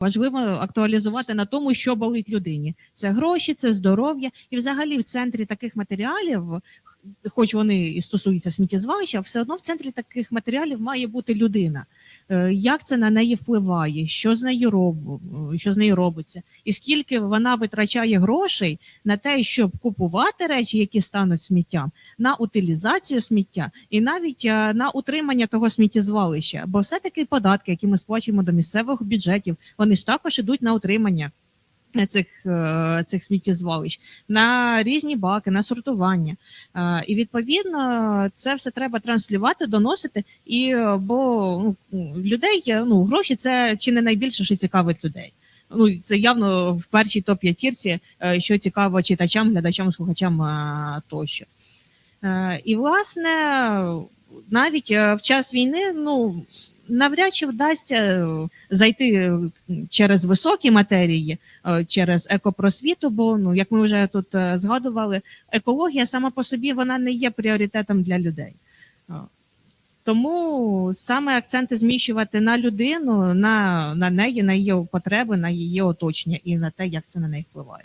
Важливо актуалізувати на тому, що болить людині. Це гроші, це здоров'я, і взагалі в центрі таких матеріалів, хоч вони і стосуються сміттєзвалища, все одно в центрі таких матеріалів має бути людина. Е, Як це на неї впливає, що з нею роб... що з нею робиться, і скільки вона витрачає грошей на те, щоб купувати речі, які стануть сміттям, на утилізацію сміття і навіть е, на утримання того сміттєзвалища. Бо все таки податки, які ми сплачуємо до місцевих бюджетів, вони ж також ідуть на утримання. Цих, е, цих сміттєзвалищ на різні баки, на сортування. Е, І відповідно це все треба транслювати, доносити. І е, бо ну, людей ну гроші це чи не найбільше, що цікавить людей. Ну це явно в першій топ п'ятірці, що цікаво читачам, глядачам, слухачам тощо. І власне навіть в час війни, ну навряд чи вдасться е, зайти е, через високі матерії, е, через екопросвіту, бо ну як ми вже тут згадували, екологія сама по собі вона не є пріоритетом для людей. Тому саме акценти зміщувати на людину, на, на неї, на її потреби, на її оточення і на те, як це на неї впливає.